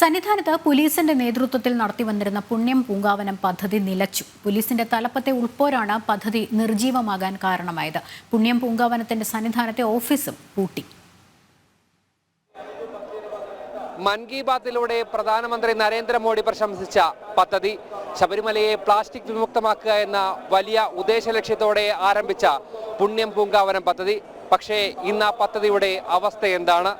സന്നിധാനത്ത് പോലീസിന്റെ നേതൃത്വത്തിൽ നടത്തിവന്നിരുന്ന പുണ്യം പൂങ്കാവനം പദ്ധതി നിലച്ചു. പോലീസിന്റെ തലപ്പത്തെ ഉൾപ്പോരാണ് പദ്ധതി നിർജീവമാകാൻ കാരണമായത്. പുണ്യം പൂങ്കാവനത്തിന്റെ സന്നിധാനത്തെ ഓഫീസും പൂട്ടി. മൻ കി ബാത്തിലൂടെ പ്രധാനമന്ത്രി നരേന്ദ്രമോദി പ്രശംസിച്ച പദ്ധതി ശബരിമലയെ പ്ലാസ്റ്റിക് വിമുക്തമാക്കുക എന്ന വലിയ ഉദ്ദേശ ലക്ഷ്യത്തോടെ ആരംഭിച്ച പുണ്യം പൂങ്കാവനം പദ്ധതി. പക്ഷേ ഇന്ന് ആ പദ്ധതിയുടെ അവസ്ഥ എന്താണ്?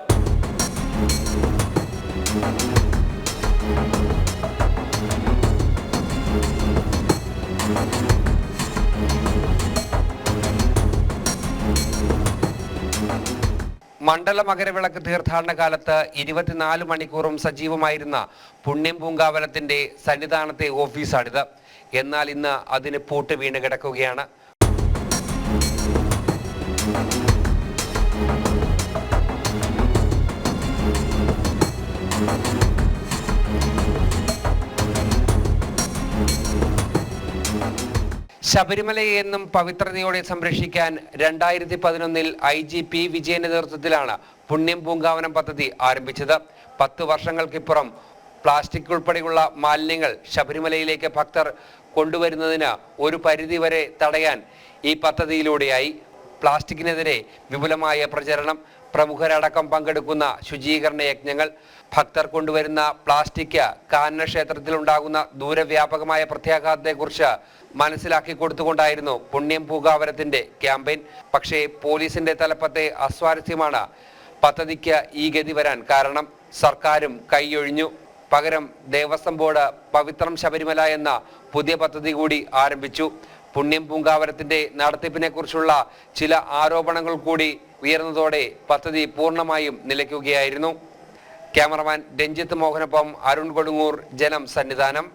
മണ്ഡല മകരവിളക്ക് തീർത്ഥാടന കാലത്ത് ഇരുപത്തിനാല് മണിക്കൂറും സജീവമായിരുന്ന പുണ്യം പൂങ്കാവനത്തിന്റെ സന്നിധാനത്തെ ഓഫീസാണിത്. എന്നാൽ ഇന്ന് അതിന് പൂട്ട് വീണ് കിടക്കുകയാണ്. ശബരിമലയെ എന്നും പവിത്രതയോടെ സംരക്ഷിക്കാൻ രണ്ടായിരത്തി പതിനൊന്നിൽ ഐ ജി പി വിജയന്റെ നേതൃത്വത്തിലാണ് പുണ്യം പൂങ്കാവനം പദ്ധതി ആരംഭിച്ചത്. പത്ത് വർഷങ്ങൾക്കിപ്പുറം പ്ലാസ്റ്റിക് ഉൾപ്പെടെയുള്ള മാലിന്യങ്ങൾ ശബരിമലയിലേക്ക് ഭക്തർ കൊണ്ടുവരുന്നതിന് ഒരു പരിധിവരെ തടയാൻ ഈ പദ്ധതിയിലൂടെയായി. പ്ലാസ്റ്റിക്കിനെതിരെ വിപുലമായ പ്രചരണം. പ്രമുഖരടക്കം പങ്കെടുക്കുന്ന ശുചീകരണ യജ്ഞങ്ങൾ. ഭക്തർ കൊണ്ടുവരുന്ന പ്ലാസ്റ്റിക് കാനന ക്ഷേത്രത്തിലുണ്ടാകുന്ന ദൂരവ്യാപകമായ പ്രത്യാഘാതത്തെക്കുറിച്ച് മനസ്സിലാക്കി കൊടുത്തുകൊണ്ടായിരുന്നു പുണ്യം പൂകാവരത്തിന്റെ ക്യാമ്പയിൻ. പക്ഷേ പോലീസിന്റെ തലപ്പത്തെ അസ്വാരസ്യമാണ് പദ്ധതിക്ക് ഈ ഗതി വരാൻ കാരണം. സർക്കാരും കൈയൊഴിഞ്ഞു. പകരം ദേവസ്വം ബോർഡ് പവിത്രം ശബരിമല എന്ന പുതിയ പദ്ധതി കൂടി ആരംഭിച്ചു. പുണ്യം പൂങ്കാവരത്തിന്റെ നടത്തിപ്പിനെ കുറിച്ചുള്ള ചില ആരോപണങ്ങൾ കൂടി ഉയർന്നതോടെ പദ്ധതി പൂർണമായും നിലയ്ക്കുകയായിരുന്നു. ക്യാമറമാൻ രഞ്ജിത്ത് മോഹനൊപ്പം അരുൺ കൊടുങ്ങൂർ ജനം സന്നിധാനം.